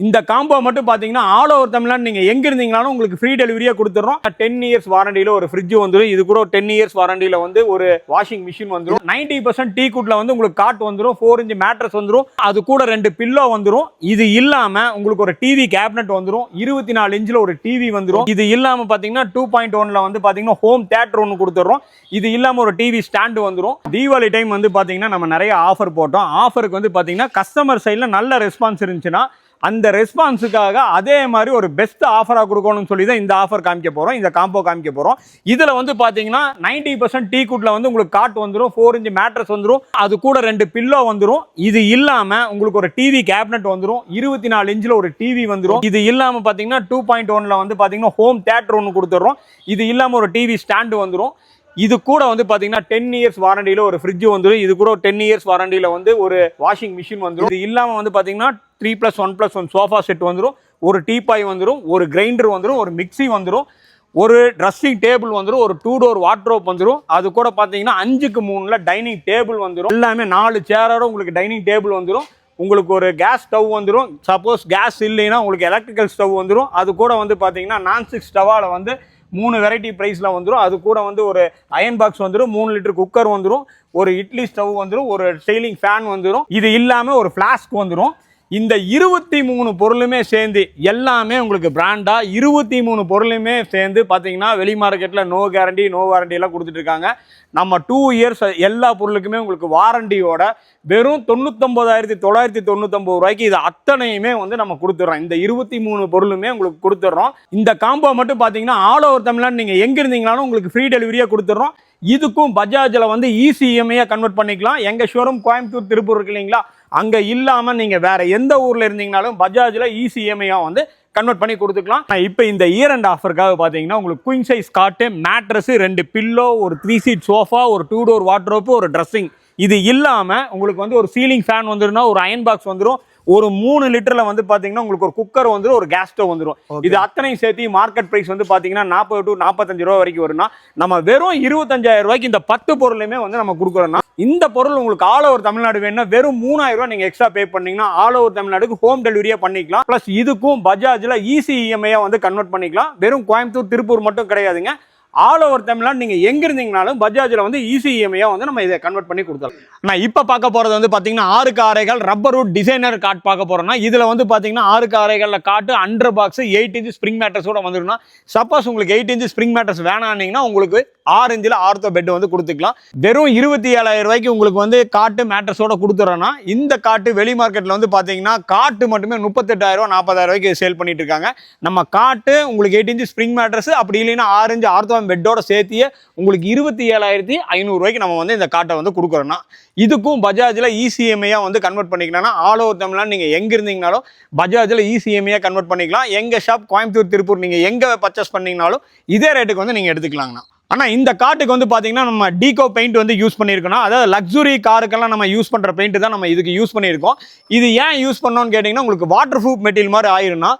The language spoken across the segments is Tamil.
இந்த காம்போ மட்டும் பார்த்தீங்கன்னா ஆல் ஓவர் தமிழ்நாடு நீங்கள் எங்கே இருந்தீங்கனாலும் உங்களுக்கு ஃப்ரீ டெலிவரியாக கொடுத்துறோம். டென் இயர்ஸ் வாரண்டியில் ஒரு ஃப்ரிட்ஜ் வந்துடும் இது கூட டென் இயர்ஸ் வாரண்டியில் வந்து ஒரு வாஷிங் மிஷின் வந்துடும் நைன்டி பர்சன்ட் டீ குட்டில் வந்து உங்களுக்கு காட் வந்துடும் ஃபோர் இன்ச் மேட்ரஸ் வந்துடும் அது கூட ரெண்டு பில்லோ வந்துடும் இது இல்லாமல் உங்களுக்கு ஒரு டிவி கேபினட் வந்துடும் இருபத்தி நாலு இன்ச்சில் ஒரு டிவி வந்துடும் இது இல்லாமல் பார்த்தீங்கன்னா டூ பாயிண்ட் ஒன்ல வந்து பார்த்தீங்கன்னா ஹோம் தேட்டர் ஒன்று கொடுத்துட்றோம் இது இல்லாமல் ஒரு டிவி ஸ்டாண்டு வந்துடும் தீபாவளி டைம் வந்து பார்த்தீங்கன்னா நம்ம நிறைய ஆஃபர் போட்டோம். ஆஃபருக்கு வந்து பார்த்தீங்கன்னா கஸ்டமர் சைடில் நல்ல ரெஸ்பான்ஸ் இருந்துச்சுன்னா அந்த ரெஸ்பான்ஸுக்காக அதே மாதிரி ஒரு பெஸ்ட் ஆஃபராக கொடுக்கணும்னு சொல்லி தான் இந்த ஆஃபர் காமிக்க போகிறோம் இந்த காம்போ காமிக்க போகிறோம் இதில் வந்து பார்த்தீங்கன்னா நைன்டி பர்சன்ட் டீ குட்டில் வந்து உங்களுக்கு காட் வந்துடும் ஃபோர் இன்ச் மேட்ரஸ் வந்துடும் அது கூட ரெண்டு பில்லோ வந்துடும் இது இல்லாமல் உங்களுக்கு ஒரு டிவி கேபினட் வந்துடும் இருபத்தி நாலு இன்ச்சில் ஒரு டிவி வந்துடும் இது இல்லாமல் பார்த்தீங்கன்னா டூ பாயிண்ட் ஒனில் வந்து பார்த்தீங்கன்னா ஹோம் தேட்டர் ஒன்று கொடுத்துட்றோம் இது இல்லாமல் ஒரு டிவி ஸ்டாண்டு வந்துடும் இது கூட வந்து பார்த்தீங்கன்னா டென் இயர்ஸ் வாரண்டியில் ஒரு ஃப்ரிட்ஜ் வந்துடும் இது கூட டென் இயர்ஸ் வாரண்டியில் வந்து ஒரு வாஷிங் மிஷின் வந்துடும் இது இல்லாமல் வந்து பார்த்தீங்கன்னா three plus one plus one sofa set வந்துடும் ஒரு டீபாய் வந்துடும் ஒரு கிரைண்டர் வந்துடும் ஒரு மிக்சி வந்துடும் ஒரு ட்ரெஸ்ஸிங் டேபிள் வந்துடும் ஒரு டூ டோர் வாட்ரோப் வந்துடும் அது கூட பார்த்தீங்கன்னா அஞ்சுக்கு மூணில் டைனிங் டேபிள் வந்துடும் எல்லாமே நாலு சேரோட உங்களுக்கு டைனிங் டேபிள் வந்துடும் உங்களுக்கு ஒரு கேஸ் ஸ்டவ் வந்துடும் சப்போஸ் கேஸ் இல்லைன்னா உங்களுக்கு எலக்ட்ரிக்கல் ஸ்டவ் வந்துடும் அது கூட வந்து பார்த்தீங்கன்னா நான்ஸ்டிக் ஸ்டவால் வந்து மூணு வெரைட்டி ப்ரைஸில் வந்துடும் அது கூட வந்து ஒரு அயன் பாக்ஸ் வந்துடும் மூணு லிட்டர் குக்கர் வந்துடும் ஒரு இட்லி ஸ்டவ் வந்துடும் ஒரு ஸ்டைலிங் ஃபேன் வந்துடும் இது இல்லாமல் ஒரு ஃப்ளாஸ்க் வந்துடும் இந்த இருபத்தி மூணு பொருளுமே சேர்ந்து எல்லாமே உங்களுக்கு பிராண்டாக இருபத்தி மூணு பொருளுமே சேர்ந்து பார்த்தீங்கன்னா வெளி மார்க்கெட்டில் நோ கேரண்டி நோ வாரண்டி எல்லாம் நம்ம டூ இயர்ஸ் எல்லா பொருளுக்குமே உங்களுக்கு வாரண்டியோட வெறும் தொண்ணூத்தொம்பதாயிரத்தி தொள்ளாயிரத்தி தொண்ணூத்தொம்பது ரூபாய்க்கு இது அத்தனையுமே வந்து நம்ம கொடுத்துட்றோம் இந்த இருபத்தி மூணு பொருளுமே உங்களுக்கு கொடுத்துட்றோம் இந்த காம்போ மட்டும் பார்த்தீங்கன்னா ஆல் ஓவர் தமிழ்நாடு நீங்கள் எங்கே இருந்தீங்களாலும் உங்களுக்கு ஃப்ரீ டெலிவரியாக கொடுத்துட்றோம் இதுக்கும் பஜாஜில் வந்து E கன்வெர்ட் பண்ணிக்கலாம். எங்கள் ஷோரூம் கோயம்புத்தூர் திருப்பூர் இருக்கு இல்லைங்களா? அங்கே இல்லாமல் நீங்கள் வேறு எந்த ஊரில் இருந்தீங்கனாலும் பஜாஜில் ஈஸி இஎம்ஐயாக வந்து கன்வெர்ட் பண்ணி கொடுத்துக்கலாம். இப்போ இந்த இயர் அண்ட் ஆஃபருக்காக பார்த்தீங்கன்னா உங்களுக்கு குயின் சைஸ் காட்டு மேட்ரஸு ரெண்டு பில்லோ ஒரு த்ரீ சீட் சோஃபா ஒரு டூ டோர் வாட்ரோப்பு ஒரு ட்ரெஸ்ஸிங் இது இல்லாமல் உங்களுக்கு வந்து ஒரு சீலிங் ஃபேன் வந்துருன்னா ஒரு அயன் பாக்ஸ் வந்துடும் ஒரு மூணு லிட்டர்ல வந்து பாத்தீங்கன்னா உங்களுக்கு ஒரு குக்கர் வந்துடும் ஒரு கேஸ் ஸ்டவ் வந்துடும் இது அத்தனையும் சேர்த்து மார்க்கெட் பிரைஸ் வந்து பாத்தீங்கன்னா நாற்பது டு நாற்பத்தஞ்சு ரூபா வரைக்கும் வரும்னா நம்ம வெறும் இருபத்தஞ்சாயிரம் ரூபாய்க்கு இந்த பத்து பொருளையுமே வந்து நம்ம கொடுக்குறோம்னா இந்த பொருள் உங்களுக்கு ஆல் ஓவர் தமிழ்நாடு வேணும்னா வெறும் மூணாயிரம் ரூபாய் நீங்க எக்ஸ்ட்ரா பே பண்ணீங்கன்னா ஆல் ஓவர் தமிழ்நாடுக்கு ஹோம் டெலிவரியா பண்ணிக்கலாம். பிளஸ் இதுக்கும் பஜாஜ்ல ஈஸி இஎம்ஐயா வந்து கன்வெர்ட் பண்ணிக்கலாம். வெறும் கோயம்புத்தூர் திருப்பூர் மட்டும் கிடையாதுங்க. ஆல் ஓவர் தமிழ்நாடு நீங்கள் எங்கே இருந்தீங்கனாலும் பஜாஜில் வந்து E ஈஸி இஎம்ஐயாக வந்து நம்ம இதை கன்வெர்ட் பண்ணி கொடுத்துடலாம். நான் இப்போ பார்க்க போகிறது வந்து பார்த்தீங்கன்னா ஆறு காரைகள் ரப்பர் ரூட் டிசைனர் காட் பார்க்க போகிறோம்னா இதில் வந்து பார்த்தீங்கன்னா ஆறுக்கு காரைகளில் cot under box eight inch spring மேட்டர்ஸோட வந்துருன்னா சப்போஸ் உங்களுக்கு எயிட் இன்ச் ஸ்ப்ரிங் மேட்டர்ஸ் வேணான்னீங்கன்னா உங்களுக்கு ஆறு இன்ச்சில் ஆர்த்தோ பெட் வந்து கொடுத்துக்கலாம். வெறும் இருபத்தி ஏழாயிரம் ரூபாய்க்கு உங்களுக்கு வந்து காட்டு மேட்ரஸோட கொடுத்துறோன்னா இந்த காட்டு வெளி மார்க்கெட்டில் வந்து பார்த்தீங்கன்னா காட்டு மட்டுமே முப்பத்தெட்டாயிரம் நாற்பதாயிரம் ரூபாய்க்கு சேல் பண்ணிட்டு இருக்காங்க. நம்ம காட்டு உங்களுக்கு எயிட் இன்ச் ஸ்ப்ரிங் மேட்ரஸ் அப்படி இல்லைன்னா ஆறு இன்ச் ஆர்த்தோ பெட்டோட சேர்த்தியே உங்களுக்கு இருபத்தி ஏழாயிரத்தி ஐநூறுரூவாய்க்கு நம்ம வந்து இந்த காட்டை வந்து கொடுக்குறோன்னா இதுக்கும் பஜாஜில் இசிஎம்ஐயாக வந்து கன்வெர்ட் பண்ணிக்கலாம் ஆல் ஓவர் தமிழ்நாடு நீங்கள் எங்கே இருந்தீங்கனாலும் பஜாஜில் இசிஎம்ஐயாக கன்வெர்ட் பண்ணிக்கலாம். எங்கள் ஷாப் கோயம்புத்தூர் திருப்பூர் நீங்கள் எங்கே பர்ச்சேஸ் பண்ணீங்கனாலும் இதே ரேட்டுக்கு வந்து நீங்கள் எடுத்துக்கலாங்கண்ணா. ஆனால் இந்த காட்டுக்கு வந்து பார்த்தீங்கன்னா நம்ம டீகோ பெயிண்ட் வந்து யூஸ் பண்ணியிருக்கோம் அதாவது லக்ஸுரி காருக்கெல்லாம் நம்ம யூஸ் பண்ணுற பெயிண்ட் தான் நம்ம இதுக்கு யூஸ் பண்ணியிருக்கோம். இது ஏன் யூஸ் பண்ணோன்னு கேட்டிங்கன்னா உங்களுக்கு வாட்டர் ப்ரூஃப் மெட்டீரியல் மாதிரி ஆயிரும்னா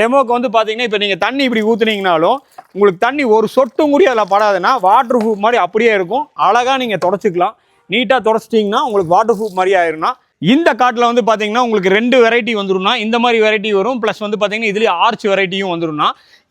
டெமோக்கு வந்து பார்த்தீங்கன்னா இப்போ நீங்கள் தண்ணி இப்படி ஊற்றுனீங்கனாலும் உங்களுக்கு தண்ணி ஒரு சொட்டும் கூட அதில் படாதுன்னா வாட்டர் ப்ரூஃப் மாதிரி அப்படியே இருக்கும். அழகாக நீங்கள் தொடச்சிக்கலாம். நீட்டாக தொடச்சிட்டிங்கன்னா உங்களுக்கு வாட்டர் ப்ரூஃப் மாதிரி ஆயிரும்னா இந்த காட்டில் வந்து பார்த்தீங்கன்னா உங்களுக்கு ரெண்டு வெரைட்டி வந்துடும்னா இந்த மாதிரி வெரைட்டி வரும். ப்ளஸ் வந்து பார்த்தீங்கன்னா இதுலேயே ஆர்ச் வெரைட்டியும் வந்துடும்னா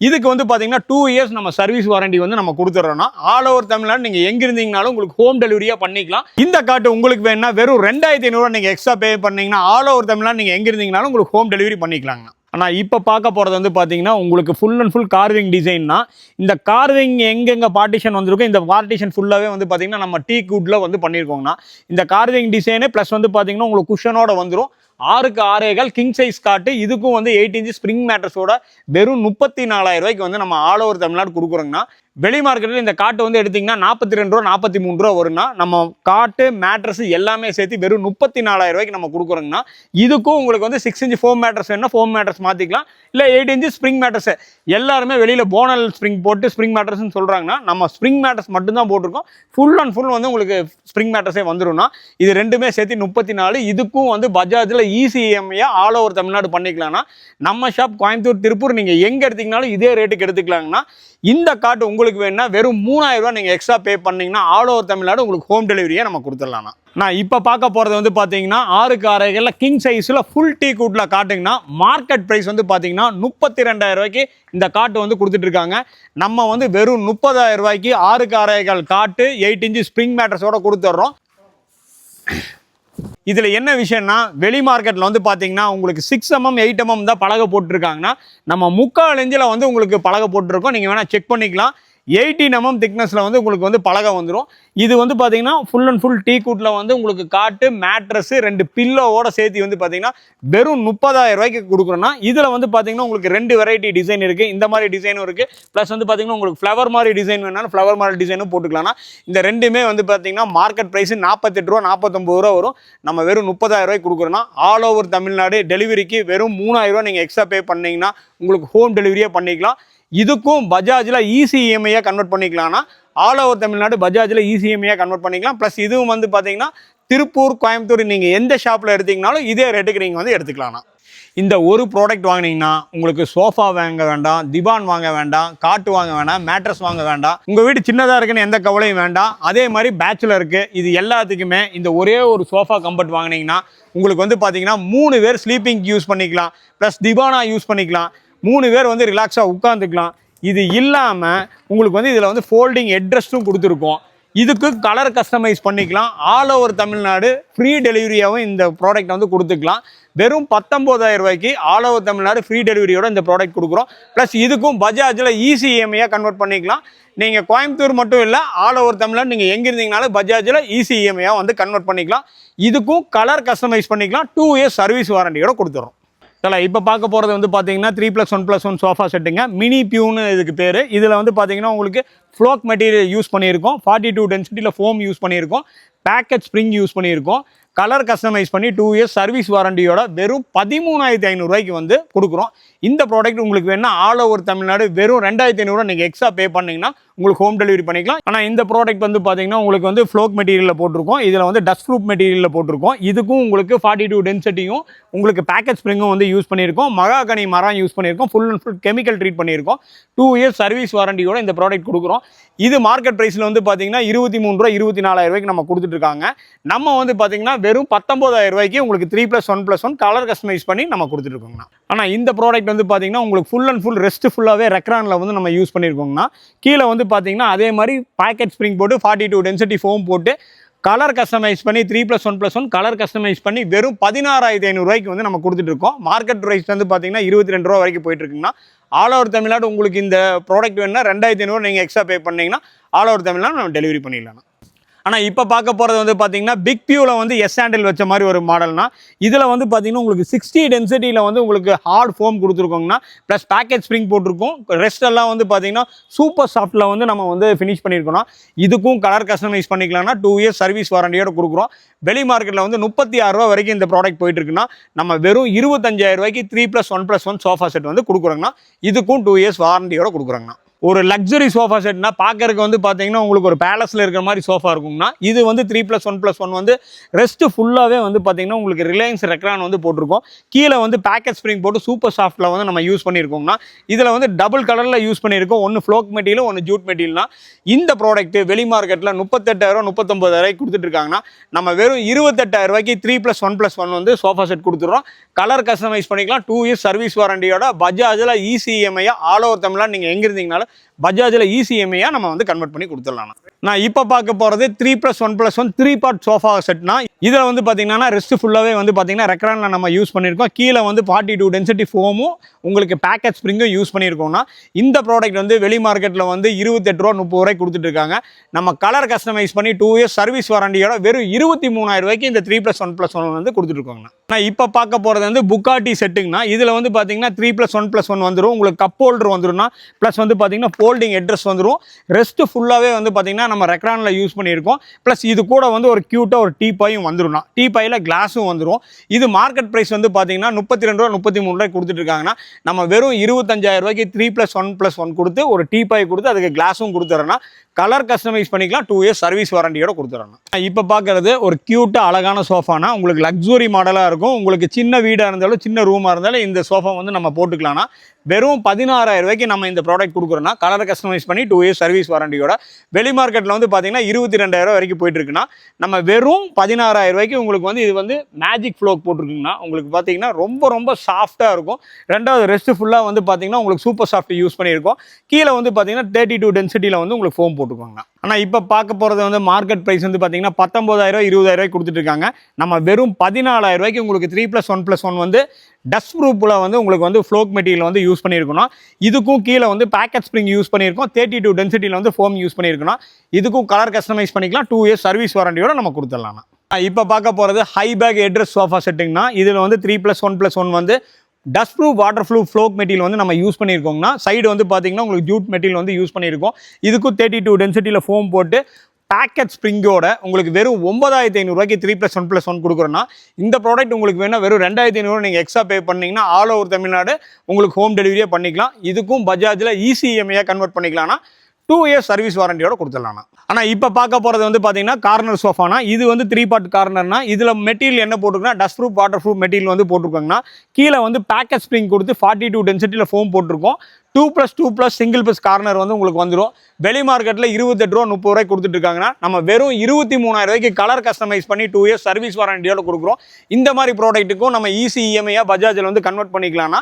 இதுக்கு வந்து பார்த்தீங்கன்னா டூ இயர்ஸ் நம்ம சர்வீஸ் வாரண்டி வந்து நம்ம கொடுத்துட்றோம்னா ஆல் ஓவர் தமிழ்நாடு நீங்கள் எங்கே இருந்தீங்கனாலும் உங்களுக்கு ஹோம் டெலிவரியாக பண்ணிக்கலாம். இந்த காட்டு உங்களுக்கு வேணுன்னா வெறும் ரெண்டாயிரத்தி ஐநூறுரூவா நீங்கள் எக்ஸ்ட்ரா பே பண்ணிங்கன்னா ஆல் ஓவர் தமிழ்நாடு நீங்கள் எங்கே இருந்தீங்கனாலும் உங்களுக்கு ஹோம் டெலிவரி பண்ணிக்கலாங்க ஆனால் இப்போ பார்க்க போகிறது வந்து பார்த்தீங்கன்னா உங்களுக்கு ஃபுல் அண்ட் ஃபுல் கார்விங் டிசைன்னா இந்த கார்விங் எங்கெங்கே பார்ட்டிஷன் வந்திருக்கோ இந்த பார்ட்டிஷன் ஃபுல்லாகவே வந்து பார்த்தீங்கன்னா நம்ம டீ குட்டில் வந்து பண்ணியிருக்கோங்கண்ணா இந்த கார்விங் டிசைனு ப்ளஸ் வந்து பார்த்தீங்கன்னா உங்களுக்கு குஷனோட வந்துடும் ஆறுக்கு ஆறேகால் கிங் சைஸ் காட்டு இதுக்கும் வந்து எயிட் இன்ச்சு ஸ்ப்ரிங் மேட்டர்ஸோட வெறும் முப்பத்தி நாலாயிரம் ரூபாய்க்கு வந்து நம்ம ஆல் ஓவர் தமிழ்நாடு கொடுக்குறோங்கண்ணா. வெளி மார்க்கெட்டில் இந்த காட்டு வந்து எடுத்தீங்கன்னா நாற்பத்தி ரெண்டு ரூபா நாற்பத்தி மூணு ரூபா வரும்னா நம்ம காட்டு மேட்ரஸ் எல்லாமே சேர்த்து வெறும் முப்பத்தி நாலாயிரம் ரூபாய்க்கு நம்ம கொடுக்குறோங்கண்ணா இதுக்கும் உங்களுக்கு வந்து சிக்ஸ் இன்ச் ஃபோம் மேட்ரஸ் வேணும்னா ஃபோம் மேட்ரஸ் மாற்றிக்கலாம் இல்லை எயிட் இன்ச் ஸ்ப்ரிங் மேட்ரஸ் எல்லாருமே வெளியில் போனல் ஸ்ப்ரிங் போட்டு ஸ்ப்ரிங் மேட்ரஸ்னு சொல்கிறாங்கன்னா நம்ம ஸ்ப்ரிங் மேட்ரஸ் மட்டும்தான் போட்டிருக்கோம். ஃபுல் அண்ட் ஃபுல் வந்து உங்களுக்கு ஸ்ப்ரிங் மேட்ரஸே வந்துடும்னா இது ரெண்டுமே சேர்த்து முப்பத்தி நாலு இதுக்கும் வந்து பஜாஜில் இசிஎம்ஐயாக ஆல் ஓவர் தமிழ்நாடு பண்ணிக்கலாம்னா நம்ம ஷாப் கோயம்புத்தூர் திருப்பூர் நீங்கள் எங்கே எடுத்தீங்கனாலும் இதே ரேட்டுக்கு எடுத்துக்கலாங்கண்ணா இந்த காட்டு உங்களுக்கு வேணும்னா வெறும் மூணாயிரம் ரூபா நீங்கள் எக்ஸ்ட்ரா பே பண்ணிங்கன்னா ஆல் ஓவர் தமிழ்நாடு உங்களுக்கு ஹோம் டெலிவரியே நம்ம கொடுத்துடலாம் நான் இப்போ பார்க்க போகிறது வந்து பார்த்தீங்கன்னா ஆறு காரைகளில் கிங் சைஸில் ஃபுல் டீ கூட்டில் காட்டுங்கன்னா மார்க்கெட் ப்ரைஸ் வந்து பார்த்தீங்கன்னா முப்பத்தி ரெண்டாயிரம் ரூபாய்க்கு இந்த காட்டு வந்து கொடுத்துட்ருக்காங்க நம்ம வந்து வெறும் முப்பதாயிரம் ரூபாய்க்கு ஆறு காரைகள் காட்டு எயிட் இன்ச்சு ஸ்ப்ரிங் மேட்ரஸோட கொடுத்துட்றோம். இதில் என்ன விஷயம்னா வெளி மார்க்கெட்டில் வந்து பார்த்தீங்கன்னா உங்களுக்கு சிக்ஸ் எம்எம் எயிட் எம்எம் தான் பலகை போட்டிருக்காங்கன்னா நம்ம முக்கால் இஞ்சில் வந்து உங்களுக்கு பலகை போட்டிருக்கோம். நீங்கள் வேணால் செக் பண்ணிக்கலாம். எயிட்டீன் எம்எம் திக்னஸில் வந்து உங்களுக்கு வந்து பலகை வந்துடும் இது வந்து பார்த்தீங்கன்னா ஃபுல் அண்ட் ஃபுல் டீ கூட்டில் வந்து உங்களுக்கு காட்டு மேட்ரஸ் ரெண்டு பில்லோவோட சேர்த்து வந்து பார்த்தீங்கன்னா வெறும் முப்பதாயிரம் ரூபாய்க்கு கொடுக்குறோன்னா இதில் வந்து பார்த்தீங்கன்னா உங்களுக்கு ரெண்டு வெரைட்டி டிசைன் இருக்குது இந்த மாதிரி டிசைனும் இருக்குது ப்ளஸ் வந்து பார்த்தீங்கன்னா உங்களுக்கு ஃப்ளவர் மாதிரி டிசைன் வேணாலும் ஃப்ளவர் மாதிரி டிசைனும் போட்டுக்கலாம்னா இந்த ரெண்டுமே வந்து பார்த்தீங்கன்னா மார்க்கெட் ப்ரைஸ் நாற்பத்தெட்டு ரூபா நாற்பத்தொம்பது ரூபா வரும். நம்ம வெறும் முப்பதாயிரம் ரூபாய்க்கு கொடுக்குறோன்னா ஆல் ஓவர் தமிழ்நாடு டெலிவரிக்கு வெறும் மூணாயிரம் ரூபா நீங்கள் எக்ஸ்ட்ரா பே பண்ணிங்கன்னா உங்களுக்கு ஹோம் டெலிவரியே பண்ணிக்கலாம். இதுக்கும் பஜாஜில் ஈஸி கன்வெர்ட் பண்ணிக்கலாம்னா ஆல் ஓவர் தமிழ்நாடு பஜாஜில் இசிஎம்ஐயாக கன்வெர்ட் பண்ணிக்கலாம். ப்ளஸ் இதுவும் வந்து பார்த்தீங்கன்னா திருப்பூர் கோயம்புத்தூர் நீங்கள் எந்த ஷாப்பில் எடுத்தீங்கனாலும் இதே ரேட்டுக்கு நீங்கள் வந்து எடுத்துக்கலாம்னா. இந்த ஒரு ப்ராடக்ட் வாங்கினீங்கன்னா உங்களுக்கு சோஃபா வாங்க வேண்டாம் திவான் வாங்க வேண்டாம் காட்டு வாங்க வேண்டாம் மேட்ரஸ் வாங்க வேண்டாம். உங்கள் வீடு சின்னதாக இருக்குன்னு எந்த கவலையும் வேண்டாம். அதே மாதிரி பேச்சுலருக்கு இது எல்லாத்துக்குமே இந்த ஒரே ஒரு சோஃபா கம்பர்ட் வாங்கினீங்கன்னா உங்களுக்கு வந்து பார்த்தீங்கன்னா மூணு பேர் ஸ்லீப்பிங் யூஸ் பண்ணிக்கலாம். ப்ளஸ் திவானா யூஸ் பண்ணிக்கலாம். மூணு பேர் வந்து ரிலாக்ஸாக உட்காந்துக்கலாம் இது இல்லாமல் உங்களுக்கு வந்து இதில் வந்து ஃபோல்டிங் ஹெட்ரெஸ்ட்டும் கொடுத்துருக்கோம். இதுக்கு கலர் கஸ்டமைஸ் பண்ணிக்கலாம். ஆல் ஓவர் தமிழ்நாடு ஃப்ரீ டெலிவரியாகவும் இந்த ப்ராடக்ட் வந்து கொடுத்துக்கலாம். வெறும் பத்தொம்போதாயிரம் ரூபாய்க்கு ஆல் ஓவர் தமிழ்நாடு ஃப்ரீ டெலிவரியோட இந்த ப்ராடக்ட் கொடுக்குறோம். ப்ளஸ் இதுக்கும் பஜாஜில் ஈஸி இஎம்ஐயாக கன்வெர்ட் பண்ணிக்கலாம். நீங்கள் கோயம்புத்தூர் மட்டும் இல்லை ஆல் ஓவர் தமிழ்நாடு நீங்கள் எங்கே இருந்தீங்கனாலும் பஜாஜில் ஈஸி இஎம்ஐயாக வந்து கன்வெர்ட் பண்ணிக்கலாம். இதுக்கும் கலர் கஸ்டமைஸ் பண்ணிக்கலாம். டூ இயர்ஸ் சர்வீஸ் வாரண்டியோட கொடுத்துறோம். தல இப்போ பார்க்க போகிறது வந்து பார்த்தீங்கன்னா three plus one plus one sofa செட்டுங்க mini பியூன்னு இதுக்கு பேர். இதில் வந்து பார்த்தீங்கன்னா உங்களுக்கு ஃப்ளோக் மெட்டீரியல் யூஸ் பண்ணியிருக்கோம். ஃபார்ட்டி டூ டென்சிட்டியில் ஃபோம் யூஸ் பண்ணியிருக்கோம். பேக்கெட் ஸ்ப்ரிங் யூஸ் பண்ணியிருக்கோம். கலர் கஸ்டமைஸ் பண்ணி டூ இயர்ஸ் சர்வீஸ் வாரண்டியோட வெறும் பதிமூணாயிரத்தி ஐநூறுரூவாய்க்கு வந்து கொடுக்குறோம். இந்த ப்ராடக்ட் உங்களுக்கு வேணால் ஆல் ஓவர் தமிழ்நாடு வெறும் ரெண்டாயிரத்தி ஐநூறுரூவா நீங்கள் எக்ஸ்ட்ரா பே பண்ணிங்கன்னா உங்களுக்கு ஹோம் டெலிவரி பண்ணிக்கலாம். ஆனால் இந்த ப்ராடக்ட் வந்து பார்த்தீங்கன்னா உங்களுக்கு வந்து ஃப்ளோக் மெட்டீரியலில் போட்டிருக்கோம். இதில் வந்து டஸ்ட் ப்ரூப் மெட்டீரியலில் போட்டிருக்கோம். இதுக்கும் உங்களுக்கு ஃபார்ட்டி டூ டென்சிட்டியும் உங்களுக்கு பேக்கெட் ஸ்ப்ரிங்கும் வந்து யூஸ் பண்ணியிருக்கோம். மகாகனி மரம் யூஸ் பண்ணியிருக்கோம். Full and full chemical treat பண்ணியிருக்கோம். டூ இயர்ஸ் சர்வீஸ் வாரண்டியோட இந்த ப்ராடக்ட் கொடுக்குறோம். இது மார்க்கெட் ப்ரைஸில் வந்து பார்த்தீங்கன்னா இருபத்தி மூணு ரூபா இருபத்தி நாலாயிரம் ரூபாய்க்கு நம்ம கொடுத்துட்ருக்காங்க நம்ம வந்து பார்த்தீங்கன்னா வெறும் பத்தொம்போதாயிரம் ரூபாய்க்கு உங்களுக்கு three plus one plus one colour customise பண்ணி நம்ம கொடுத்துட்ருக்கோங்கண்ணா ஆனால் இந்த ப்ராடக்ட் வந்து பார்த்தீங்கன்னா உங்களுக்கு ஃபுல் அண்ட் ஃபுல் ரெஸ்ட் ஃபுல்லாகவே ரெக்ரானில் வந்து நம்ம யூஸ் பண்ணியிருக்கோங்கண்ணா. கீழே வந்து பார்த்தீங்கன்னா அதே மாதிரி பாக்கெட் ஸ்ப்ரிங் போட்டு ஃபார்ட்டி டூ டென்சிட்டி ஃபோம் போட்டு கலர் கஸ்டமைஸ் பண்ணி three plus one plus one colour customise பண்ணி வெறும் பதினாறாயிரத்தி ஐநூறுரூவாய்க்கு வந்து நம்ம கொடுத்துட்டு இருக்கோம். மார்க்கெட் ப்ரைஸ் வந்து பார்த்தீங்கன்னா இருபத்தி ரெண்டு ரூபா வரைக்கும் போயிட்டு இருக்குங்கன்னா ஆல் ஓவர் தமிழ்நாடு உங்களுக்கு இந்த ப்ராடக்ட் வேணுன்னா ரெண்டாயிரத்தி ஐநூறு நீங்கள் எக்ஸ்ட்ரா பே பண்ணிங்கன்னா ஆல் ஓவர் தமிழ்நாடு நம்ம டெலிவரி பண்ணிடலாம் ஆனால் இப்போ பார்க்க போகிறது வந்து பார்த்தீங்கன்னா பிக் பியூவில் வந்து எஸ் ஹேண்டில் வச்ச மாதிரி ஒரு மாடல்னா இதில் வந்து பார்த்தீங்கன்னா உங்களுக்கு சிக்ஸ்டி டென்சிட்டியில் வந்து உங்களுக்கு ஹார்ட் ஃபோம் கொடுத்துருக்கோங்கன்னா ப்ளஸ் பேக்கெட் ஸ்ப்ரிங் போட்டிருக்கோம். ரெஸ்ட் எல்லாம் வந்து பார்த்தீங்கன்னா சூப்பர் சாஃப்ட்டில் வந்து நம்ம வந்து ஃபினிஷ் பண்ணியிருக்கோம் இதுக்கும் கலர் கஸ்டமைஸ் பண்ணிக்கலாம்னா டூ இயர்ஸ் சர்வீஸ் வாரண்டியோட கொடுக்குறோம். வெளி மார்க்கெட்டில் வந்து முப்பத்தி ஆறு ரூபா வரைக்கும் இந்த ப்ராடக்ட் போயிட்டு இருக்குன்னா நம்ம வெறும் இருபத்தஞ்சாயிரம் ரூபாய்க்கு three plus one plus one sofa set வந்து கொடுக்குறோங்கண்ணா இதுக்கும் டூ இயர்ஸ் வாரண்டியோட கொடுக்குறாங்கண்ணா ஒரு லக்ஸரி சோஃபா செட்னா பார்க்கறதுக்கு வந்து பார்த்தீங்கன்னா உங்களுக்கு ஒரு பேலஸில் இருக்கிற மாதிரி சோஃபா இருக்கும்னா இது வந்து three plus one plus one வந்து ரெஸ்ட் ஃபுல்லாகவே வந்து பார்த்தீங்கன்னா உங்களுக்கு ரிலையன்ஸ் ரெக்ரான் வந்து போட்டிருக்கோம். கீழே வந்து பேக்கெட் ஸ்ப்ரிங் போட்டு சூப்பர் சாஃப்ட்டில் வந்து நம்ம யூஸ் பண்ணியிருக்கோம்னா இதில் வந்து டபுள் கலரில் யூஸ் பண்ணியிருக்கோம். ஒன்று ஃப்ளோக் மெட்டீரியல் ஒன்று ஜூட் மெட்டீரியல்னா இந்த ப்ராடக்ட்டு வெளி மார்க்கெட்டில் முப்பத்தெட்டாயிரம் முப்பத்தொம்பதாயிரம் கொடுத்துட்டு நம்ம வெறும் இருபத்தெட்டாயிரம் ரூபாய்க்கு three plus one plus one வந்து சோஃபா செட் கொடுத்துட்றோம். கலர் கஸ்டமைஸ் பண்ணிக்கலாம். டூ இயர்ஸ் சர்வீஸ் வாரண்டியோட பஜாஜில் இசிஎம்ஐயா ஆல் ஓவர் நீங்கள் எங்கே இருந்தீங்கனாலும் பஜாஜில் இசிஎம்ஐயாக நம்ம வந்து கன்வெர்ட் பண்ணி கொடுத்துடலாம் நான் இப்போ பார்க்க போகிறது three plus one plus one three part sofa செட்னா இதில் வந்து பார்த்தீங்கன்னா ரெஸ்ட் ஃபுல்லாகவே வந்து பார்த்திங்கன்னா ரெக்கரானில் நம்ம யூஸ் பண்ணியிருக்கோம் கீழே வந்து ஃபார்ட்டி டூ டென்சிட்டி ஃபோமும் உங்களுக்கு பேக்கெட் ஸ்ப்ரிங்கும் யூஸ் பண்ணியிருக்கோம்னா இந்த ப்ராடக்ட் வந்து வெளி மார்க்கெட்டில் வந்து இருபத்தெட்டு ரூபா முப்பது ரூபாய் கொடுத்துட்ருக்காங்க நம்ம கலர் கஸ்டமைஸ் பண்ணி டூ இயர்ஸ் சர்வீஸ் வாரண்டியோட வெறும் இருபத்தி மூணாயிரம் ரூபாய்க்கு இந்த three plus one plus one வந்து கொடுத்துருக்கோங்கண்ணா நான் இப்போ பார்க்க போகிறது வந்து புக்காட்டி செட்டுங்கண்ணா இதில் வந்து பார்த்தீங்கன்னா three plus one plus one வந்துடும் உங்களுக்கு கப் ஹோல்டர் வந்துடும்னா ப்ளஸ் வந்து பார்த்தீங்கன்னா ஃபோல்டிங் அட்ரஸ் வந்துடும் ரெஸ்ட் ஃபுல்லாகவே வந்து பார்த்திங்கன்னா நம்ம ரெக்ரானில் யூஸ் பண்ணியிருக்கோம். ப்ளஸ் இது கூட வந்து ஒரு க்யூட்டாக ஒரு டீ பாயும் வந்துடும்னா பாயில் கிளாஸும் வந்துடும் இது மார்க்கெட் ப்ரைஸ் வந்து பார்த்தீங்கன்னா முப்பத்தி ரெண்டு ரூபா முப்பத்தி மூணு ரூபாய் கொடுத்துட்ருக்காங்கன்னா நம்ம வெறும் இருபத்தஞ்சாயிரம் ரூபாய்க்கு three plus one plus one கொடுத்து ஒரு டீ பாய் கொடுத்து அதுக்கு கிளாஸும் கொடுத்துறேன்னா கலர் கஸ்டமைஸ் பண்ணிக்கலாம் டூ இயர்ஸ் சர்வீஸ் வாரண்டியோட கொடுத்துறேன் இப்போ பார்க்குறது ஒரு க்யூட்டாக அழகான சோஃபானா உங்களுக்கு லக்ஸுரி மாடலாக இருக்கும். உங்களுக்கு சின்ன வீடாக இருந்தாலும் சின்ன ரூமாக இருந்தாலும் இந்த சோஃபா வந்து நம்ம போட்டுக்கலாம்னா வெறும் பதினாறாயிரம் ரூபாய்க்கு நம்ம இந்த ப்ராடக்ட் கொடுக்குறோம்னா கலரை கஸ்டமைஸ் பண்ணி டூ இயர்ஸ் சர்வீஸ் வாரண்டியோட வெளி மார்க்கெட்டில் வந்து பார்த்தீங்கன்னா இருபத்தி ரெண்டாயிரம் வரைக்கும் போயிட்டு இருக்குன்னா நம்ம வெறும் பதினாறாயிரம் ரூபாய்க்கு உங்களுக்கு வந்து இது வந்து மேஜிக் ஃப்ளோக் போட்டிருக்குங்கன்னா உங்களுக்கு பார்த்தீங்கன்னா ரொம்ப ரொம்ப சாஃப்டாக இருக்கும். ரெண்டாவது ரெஸ்ட் ஃபுல்லாக வந்து பார்த்தீங்கன்னா உங்களுக்கு சூப்பர் சாஃப்ட் யூஸ் பண்ணியிருக்கோம். கீழே வந்து பார்த்தீங்கன்னா தேர்ட்டி டூ டென்சிட்டியில் வந்து உங்களுக்கு ஃபோம் போட்டுக்கோங்க ஆனால் இப்போ பார்க்க போகிறது வந்து மார்க்கெட் ப்ரைஸ் வந்து பார்த்தீங்கன்னா பத்தொம்பதாயிரம் இருபதாயிரம் ரூபாய் கொடுத்துட்டு இருக்காங்க. நம்ம வெறும் பதினாலாயிரம் ரூபாய்க்கு உங்களுக்கு three plus one plus one வந்து டஸ்ட் ப்ரூஃபில் வந்து உங்களுக்கு வந்து ஃப்ளோக் மெட்டீரியல் வந்து யூஸ் பண்ணியிருக்கணும். இதுக்கும் கீழே வந்து பேக்கெட் ஸ்ப்ரிங் யூஸ் பண்ணியிருக்கோம். தேர்ட்டி டூ டென்சிட்டியில் வந்து ஃபோம் யூஸ் பண்ணியிருக்கணும். இதுக்கும் கலர் கஸ்டமைஸ் பண்ணிக்கலாம். டூ இயர்ஸ் சர்வீஸ் வாரண்டியோட நம்ம கொடுத்துடலாம். இப்போ பார்க்க போகிறது ஹை பேக் எட்ரஸ் சோஃபா செட்டுங்கண்ணா இதில் வந்து three plus one plus one வந்து dust proof water proof flock material வந்து நம்ம யூஸ் பண்ணியிருக்கோம்னா சைடு வந்து பார்த்தீங்கன்னா உங்களுக்கு ஜூட் மெட்டீரியல் வந்து யூஸ் பண்ணியிருக்கோம். இதுக்கும் தேர்ட்டி டூ டென்சிட்டியில் ஃபோம் போட்டு பேக்கெட் ஸ்ப்ரிங்கோட உங்களுக்கு வெறும் ஒன்பதாயிரத்தி ஐநூறுரூவாய்க்கு three plus one plus one கொடுக்குறோன்னா இந்த ப்ராடக்ட் உங்களுக்கு வேணால் வெறும் ரெண்டாயிரத்தி ஐநூறு நீங்கள் எக்ஸ்ட்ரா பே பண்ணீங்கன்னா ஆல் ஓவர் தமிழ்நாடு உங்களுக்கு ஹோம் டெலிவரியே பண்ணிக்கலாம். இதுக்கும் பஜாஜில் இசிஎம்ஐயாக கன்வெர்ட் பண்ணிக்கலாம்னா டூ இயர்ஸ் சர்வீஸ் வாரண்டியோட கொடுத்துடலாம் ஆனால் இப்போ பார்க்க போகிறது வந்து பார்த்தீங்கன்னா கார்னர் சோஃபானா இது வந்து த்ரீ பார்ட் கார்னர்னா இதில் மெட்டீரியல் என்ன போட்டிருக்குன்னா dust proof water proof material வந்து போட்டிருக்காங்கன்னா கீழே வந்து பேக்கெட் ஸ்ப்ரிங் கொடுத்து ஃபார்ட்டி டூ டென்சிட்டியில் ஃபோம் போட்டிருக்கோம். Two plus two plus single plus corner வந்து உங்களுக்கு வந்துடும் வெளி மார்க்கெட்டில் இருபத்தெட்டு ரூபா முப்பது ரூபாய் கொடுத்துட்டு இருக்காங்கன்னா நம்ம வெறும் இருபத்தி மூணாயிரம் ரூபாய்க்கு கலர் கஸ்டமைஸ் பண்ணி டூ இயர்ஸ் சர்வீஸ் வாரண்டியோட கொடுக்குறோம். இந்த மாதிரி ப்ராடக்ட்டுக்கும் நம்ம ஈஸி இஎம்ஐயாக பஜாஜில் வந்து கன்வெர்ட் பண்ணிக்கலாம்னா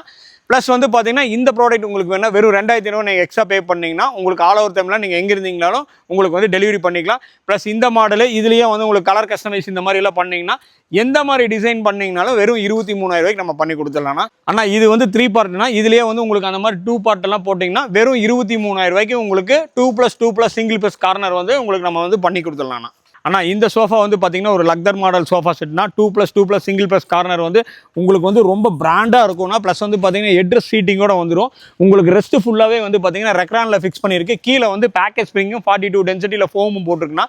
ப்ளஸ் வந்து பார்த்தீங்கன்னா இந்த ப்ராடக்ட் உங்களுக்கு வேணால் வெறும் ரெண்டாயிரத்தி ஐநூறு நீங்கள் எக்ஸ்ட்ரா பே பண்ணிங்கன்னா உங்களுக்கு ஆல் ஓவர் டைமில் நீங்கள் எங்கே இருந்தீங்கனாலும் உங்களுக்கு வந்து டெலிவரி பண்ணிக்கலாம். ப்ளஸ் இந்த மாடலு இதுலேயே வந்து உங்களுக்கு கலர் கஸ்டமைஸ் இந்த மாதிரி எல்லாம் பண்ணீங்கன்னா எந்த மாதிரி டிசைன் பண்ணிங்கனாலும் வெறும் இருபத்தி மூணாயிரம் ரூபாய்க்கு நம்ம பண்ணி கொடுத்துடலாம்னா ஆனால் இது வந்து த்ரீ பார்ட்னா இதுலேயே வந்து உங்களுக்கு அந்த மாதிரி டூ பார்ட் எல்லாம் போட்டிங்கன்னா வெறும் இருபத்தி மூணாயிரம் ரூபாய்க்கு உங்களுக்கு two plus two plus single plus corner வந்து உங்களுக்கு நம்ம வந்து பண்ணி கொடுத்துடலாம்னா ஆனால் இந்த சோஃபா வந்து பார்த்தீங்கன்னா ஒரு லக்தர் model sofa செட்னா two plus two plus single plus corner வந்து உங்களுக்கு வந்து ரொம்ப பிராண்டாக இருக்கும்னா ப்ளஸ் வந்து பார்த்தீங்கன்னா எட்ரஸ் சீட்டிங்கோட வந்துடும் உங்களுக்கு ரெஸ்ட் ஃபுல்லாகவே வந்து பார்த்தீங்கன்னா ரெக்ரானில் ஃபிக்ஸ் பண்ணியிருக்கு. கீழே வந்து பேக்கேஜ் ஸ்ப்ரிங்கும் ஃபார்ட்டி டூ டென்சிட்டியில் ஃபோமும் போட்டிருக்குன்னா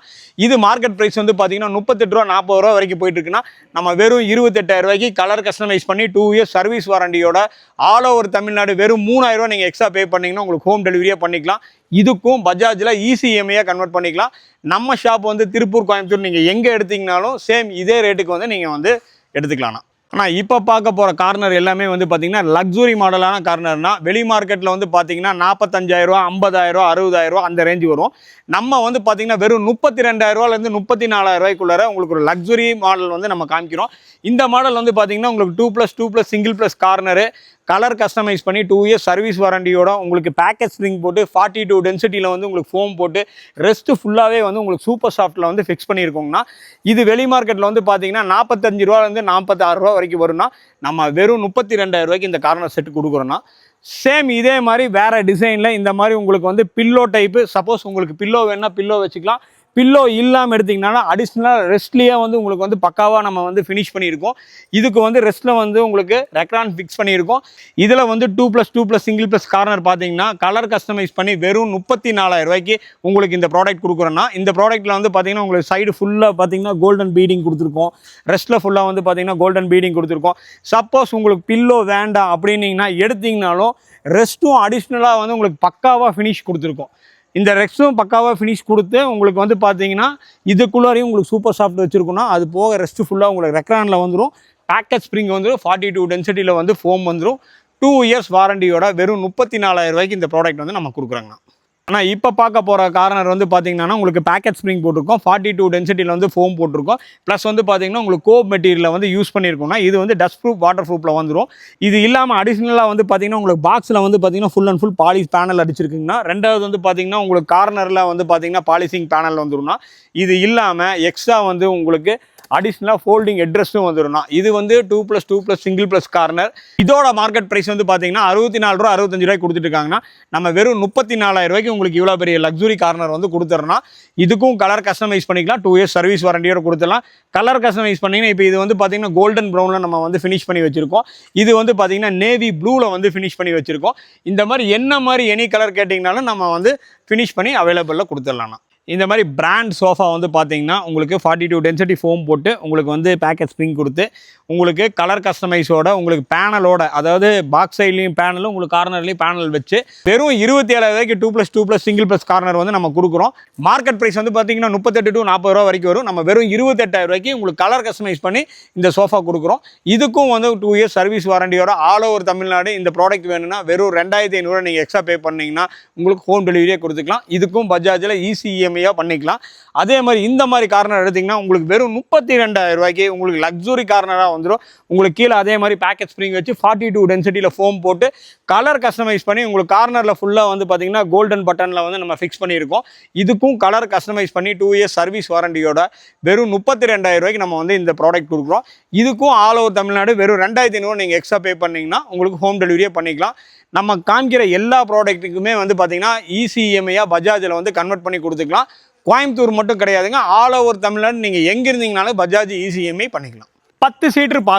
இது மார்க்கெட் ப்ரைஸ் வந்து பார்த்தீங்கன்னா முப்பத்தெட்டு ரூபா நாற்பது ரூபா வரைக்கும் போயிட்டு இருக்குன்னா நம்ம வெறும் இருபத்தெட்டாயிரம் ரூபாய்க்கு கலர் கஸ்டமைஸ் பண்ணி டூ இயர்ஸ் சர்வீஸ் வாரண்டியோட ஆல் ஓவர் தமிழ்நாடு வெறும் மூணாயிரம் ரூபா நீங்கள் எக்ஸ்ட்ரா பே பண்ணீங்கன்னா உங்களுக்கு ஹோம் டெலிவரியே பண்ணிக்கலாம். இதுக்கும் பஜாஜில் இசிஎம்ஐயாக கன்வெர்ட் பண்ணிக்கலாம். நம்ம ஷாப் வந்து திருப்பூர் கோயம்புத்தூர் நீங்கள் எங்கே எடுத்தீங்கனாலும் சேம் இதே ரேட்டுக்கு வந்து நீங்கள் வந்து எடுத்துக்கலாம் ஆனால் இப்போ பார்க்க போகிற கார்னர் எல்லாமே வந்து பார்த்திங்கன்னா லக்ஸுரி மாடலான கார்னர்னா வெளி மார்க்கெட்டில் வந்து பார்த்தீங்கன்னா நாற்பத்தஞ்சாயிரரூவா ஐம்பதாயிரரூவா அறுபதாயிரரூவா அந்த ரேஞ்சு வரும். நம்ம வந்து பார்த்தீங்கன்னா வெறும் முப்பத்தி ரெண்டாயிரரூவாலேருந்து முப்பத்தி நாலாயிரரூவாய்க்குள்ளார உங்களுக்கு ஒரு லக்ஸுரி மாடல் வந்து நம்ம காமிக்கிறோம். இந்த மாடல் வந்து பார்த்தீங்கன்னா உங்களுக்கு two plus two plus single plus corner colour customise பண்ணி டூ இயர்ஸ் சர்வீஸ் வாரண்டியோட உங்களுக்கு பேக்கேஜ் ஸ்ப்ரிங் போட்டு ஃபார்ட்டி டூ டென்சிட்டியில் வந்து உங்களுக்கு ஃபோம் போட்டு ரெஸ்ட் ஃபுல்லாகவே வந்து உங்களுக்கு சூப்பர் சாஃப்ட்டில் வந்து ஃபிக்ஸ் பண்ணியிருக்கோங்கன்னா இது வெளி மார்க்கெட்டில் வந்து பார்த்தீங்கன்னா நாற்பத்தஞ்சு ரூபாலேருந்து நாற்பத்தாறு ரூபா வரைக்கும் வரும்னா நம்ம வெறும் முப்பத்தி ரெண்டாயிரம் ரூபாய்க்கு இந்த கார்னர் செட்டு கொடுக்குறோன்னா சேம் இதே மாதிரி வேறு டிசைனில் இந்த மாதிரி உங்களுக்கு வந்து பில்லோ டைப்பு சப்போஸ் உங்களுக்கு பில்லோ வேணுன்னா பில்லோ வச்சுக்கலாம். பில்லோ இல்லாமல் எடுத்திங்கன்னா அடிஷ்னலாக ரெஸ்ட்லேயே வந்து உங்களுக்கு வந்து பக்காவாக நம்ம வந்து ஃபினிஷ் பண்ணியிருக்கோம். இதுக்கு வந்து ரெஸ்ட்டில் வந்து உங்களுக்கு ரெக்ரான் ஃபிக்ஸ் பண்ணியிருக்கோம். இதில் வந்து two plus two plus single plus corner பார்த்தீங்கன்னா கலர் கஸ்டமைஸ் பண்ணி வெறும் முப்பத்தி நாலாயிரம் ரூபாய்க்கு உங்களுக்கு இந்த ப்ராடக்ட் கொடுக்குறோன்னா இந்த ப்ராடக்ட்டில் வந்து பார்த்தீங்கன்னா உங்களுக்கு சைடு ஃபுல்லாக பார்த்தீங்கன்னா கோல்டன் பீடிங் கொடுத்துருக்கோம். ரெஸ்ட்டில் ஃபுல்லாக வந்து பார்த்தீங்கன்னா கோல்டன் பீடிங் கொடுத்துருக்கோம். சப்போஸ் உங்களுக்கு பில்லோ வேண்டாம் அப்படின்னீங்கன்னா எடுத்தீங்கனாலும் ரெஸ்ட்டும் அடிஷ்னலாக வந்து உங்களுக்கு பக்காவாக ஃபினிஷ் கொடுத்துருக்கோம். இந்த ரெக்ஸும் பக்காவாக ஃபினிஷ் கொடுத்து உங்களுக்கு வந்து பார்த்தீங்கன்னா இதுக்குள்ளாரையும் உங்களுக்கு சூப்பர் சாஃப்ட் வச்சுருக்கணும் அது போக ரெஸ்ட் ஃபுல்லாக உங்களுக்கு ரெக்ரானில் வந்துடும் பேக்கெட் ஸ்ப்ரிங் வந்துடும் ஃபார்ட்டி டூ டென்சிட்டியில் வந்து ஃபோம் வந்துடும் டூ இயர்ஸ் வாரண்டியோட வெறும் முப்பத்தி நாலாயிரம் ரூபாய்க்கு இந்த ப்ராடக்ட் வந்து நம்ம கொடுக்குறாங்கண்ணா. ஆனால் இப்போ பார்க்க போகிற கார்னர் வந்து பார்த்தீங்கன்னா உங்களுக்கு பேக்கெட் ஸ்ப்ரிங் போட்டிருக்கோம். ஃபார்ட்டி டூ டென்சிட்டியில் வந்து ஃபோம் போட்டிருக்கோம். ப்ளஸ் வந்து பார்த்தீங்கன்னா உங்களுக்கு கோப் மெட்டீரியலில் வந்து யூஸ் பண்ணியிருக்கோம்னா இது வந்து டஸ்ட் ப்ரூஃப் வாட்டர் ப்ரூஃபில் வந்துடும் இது இல்லாமல் அடிஷ்னலாக வந்து பார்த்தீங்கன்னா உங்களுக்கு பாக்ஸில் வந்து பார்த்தீங்கன்னா full and full polish panel அடிச்சிருக்குங்கன்னா ரெண்டாவது வந்து பார்த்தீங்கன்னா உங்களுக்கு கார்னரில் வந்து பார்த்தீங்கன்னா பாலிசிங் பேனல் வந்துடும்னா இது இல்லாமல் எக்ஸ்ட்ரா வந்து உங்களுக்கு அடிஷ்னலாக ஃபோல்டிங் அட்ரஸும் வந்துடும்னா இது வந்து two plus two plus single plus corner இதோட மார்க்கெட் ப்ரைஸ் வந்து பார்த்தீங்கன்னா அறுபத்தி நாலு ரூபா அறுபத்தஞ்சு ரூபாய் கொடுத்துட்டு இருக்காங்கன்னா நம்ம வெறும் முப்பத்தி நாலாயிரம் ரூபாய்க்கு உங்களுக்கு இவ்வளோ பெரிய லக்ஸுரி கார்னர் வந்து கொடுத்துட்றோம் இதுக்கும் கலர் கஸ்டமைஸ் பண்ணிக்கலாம். டூ இயர்ஸ் சர்வீஸ் வாரண்டியோட கொடுத்துடலாம். கலர் கஸ்டமைஸ் பண்ணிங்கன்னா இப்போ இது வந்து பார்த்தீங்கன்னா கோல்டன் ப்ரௌனில் நம்ம வந்து ஃபினிஷ் பண்ணி வச்சிருக்கோம். இது வந்து பார்த்தீங்கன்னா நேவி ப்ளூவில் வந்து ஃபினிஷ் பண்ணி வச்சிருக்கோம். இந்த மாதிரி என்ன மாதிரி எனி கலர் கேட்டிங்கனாலும் நம்ம வந்து ஃபினிஷ் பண்ணி அவைலபிளில் கொடுத்துடலாம் இந்த மாதிரி பிராண்ட் சோஃபா வந்து பார்த்தீங்கன்னா உங்களுக்கு ஃபார்ட்டி டூ டென்சிட்டி ஃபோம் போட்டு உங்களுக்கு வந்து பேக்கெட் ஸ்ப்ரிங் கொடுத்து உங்களுக்கு கலர் கஸ்டமைஸோட உங்களுக்கு பேனலோட அதாவது பாக்ஸ் சைட்லேயும் பேனலும் உங்களுக்கு கார்னர்லேயும் பேனல் வச்சு வெறும் இருபத்தி ஏழாயிரூவாய்க்கு two plus two plus single plus corner வந்து நம்ம கொடுக்குறோம். மார்க்கெட் ப்ரைஸ் வந்து பார்த்தீங்கன்னா முப்பத்தெட்டு டு நாற்பது ரூபா வரைக்கும் வரும். நம்ம வெறும் இருபத்தெட்டாயிரம் ரூபாய்க்கு உங்களுக்கு கலர் கஸ்டமைஸ் பண்ணி இந்த சோஃபா கொடுக்குறோம். இதுக்கும் வந்து டூ இயர்ஸ் சர்வீஸ் வாரண்டியோட ஆல் ஓவர் தமிழ்நாடு இந்த ப்ராடக்ட் வேணும்னா வெறும் ரெண்டாயிரத்தி ஐநூறுரூவா நீங்கள் எக்ஸ்ட்ரா பே பண்ணிங்கன்னா உங்களுக்கு ஹோம் டெலிவரியே கொடுத்துக்கலாம். இதுக்கும் பஜாஜில் இசிஎம்ஐ கம்மியாக பண்ணிக்கலாம். அதே மாதிரி இந்த மாதிரி கார்னர் எடுத்திங்கன்னா உங்களுக்கு வெறும் முப்பத்தி ரெண்டாயிரம் ரூபாய்க்கு உங்களுக்கு லக்ஸுரி கார்னராக வந்துடும் உங்களுக்கு கீழே அதே மாதிரி பேக்கெட் ஸ்ப்ரிங் வச்சு ஃபார்ட்டி டூ டென்சிட்டியில் ஃபோம் போட்டு கலர் கஸ்டமைஸ் பண்ணி உங்களுக்கு கார்னரில் ஃபுல்லாக வந்து பார்த்தீங்கன்னா கோல்டன் பட்டனில் வந்து நம்ம ஃபிக்ஸ் பண்ணியிருக்கோம். இதுக்கும் கலர் கஸ்டமைஸ் பண்ணி டூ இயர்ஸ் சர்வீஸ் வாரண்டியோட வெறும் முப்பத்தி ரெண்டாயிரம் ரூபாய்க்கு நம்ம வந்து இந்த ப்ராடக்ட் கொடுக்குறோம். இதுக்கும் ஆல் ஓவர் தமிழ்நாடு வெறும் ரெண்டாயிரத்தி ஐநூறு நீங்கள் எக்ஸ்ட்ரா பே பண்ணிங்கன்னா உங்களுக்கு ஹோம் டெலிவரியே பண்ணிக்கலாம். நம்ம காமிக்கிற எல்லா ப்ராடக்ட்டுக்குமே வந்து பார்த்தீங்கன்னா இசிஎம்ஐயாக பஜாஜில் வந்து கன்வெர்ட் பண்ணி கொடுத்துக்கலாம். கோயம்புத்தூர் மட்டும் கிடையாதுங்க. ஆல் ஓவர் தமிழ்நாடு நீங்கள் எங்கே இருந்தீங்கனாலும் பஜாஜ் இசிஎம்ஐ பண்ணிக்கலாம். பத்து சீட்ரு பா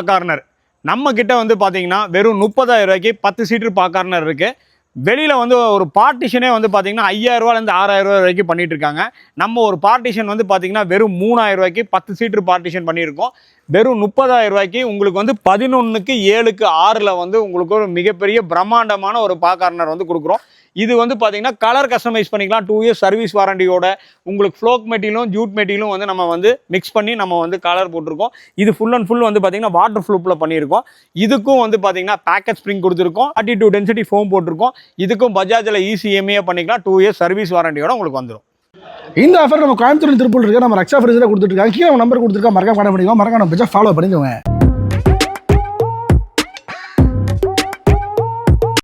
நம்ம கிட்ட வந்து பார்த்தீங்கன்னா வெறும் முப்பதாயிரம் ரூபாய்க்கு பத்து சீட்ரு பா இருக்குது வெளியில் வந்து ஒரு பார்ட்டிஷனே வந்து பார்த்தீங்கன்னா ஐயாயிரரூவாலேருந்து ஆறாயிரரூவா ஆறாயிரம் ரூபாய் வரைக்கும் பண்ணிகிட்டு இருக்காங்க. நம்ம ஒரு பார்ட்டிஷன் வந்து பார்த்தீங்கன்னா வெறும் மூணாயிரம் ரூபாய்க்கு பத்து சீட்ரு பார்ட்டிஷன் பண்ணியிருக்கோம். வெறும் முப்பதாயிரம் ரூபாய்க்கு உங்களுக்கு வந்து பதினொன்றுக்கு ஏழுக்கு ஆறில் வந்து உங்களுக்கு ஒரு மிகப்பெரிய பிரம்மாண்டமான ஒரு பா கார்னர் வந்து கொடுக்குறோம். இது வந்து பார்த்தீங்கன்னா கலர் கஸ்டமைஸ் பண்ணிக்கலாம். டூ இயர்ஸ் சர்வீஸ் வாரண்டியோட உங்களுக்கு ஃப்ளோக் மெட்டீரியலும் ஜூட் மெட்டீரியலும் வந்து நம்ம வந்து மிக்ஸ் பண்ணி நம்ம வந்து கலர் போட்டிருக்கோம். இது ஃபுல் அண்ட் ஃபுல் வந்து பார்த்தீங்கன்னா வாட்டர் ஃப்ளூப்பில் பண்ணியிருக்கோம். இதுக்கும் வந்து பார்த்தீங்கன்னா பேக்கெட் ஸ்ப்ரிங் கொடுத்துருக்கோம். தேர்ட்டி டூ டென்சிட்டி ஃபோம் போட்டிருக்கோம். இதுக்கும் பஜாஜில் இசிஎம்ஏ பண்ணிக்கலாம். டூ இயர்ஸ் சர்வீஸ் வாரண்டியோட உங்களுக்கு வந்துடும் இந்த ஆஃபர் நம்ம கோயம்புத்தூர் திருப்பூர் இருக்கு நம்ம ரக்ஷா ஃப்ரிட்ஜில் கொடுத்துருக்காங்க கீழே நம்பர் கொடுத்துருக்கா. மறக்காம காண பண்ணிக்கோ மறக்காம நம்ம ஃபாலோ பண்ணிக்கோங்க.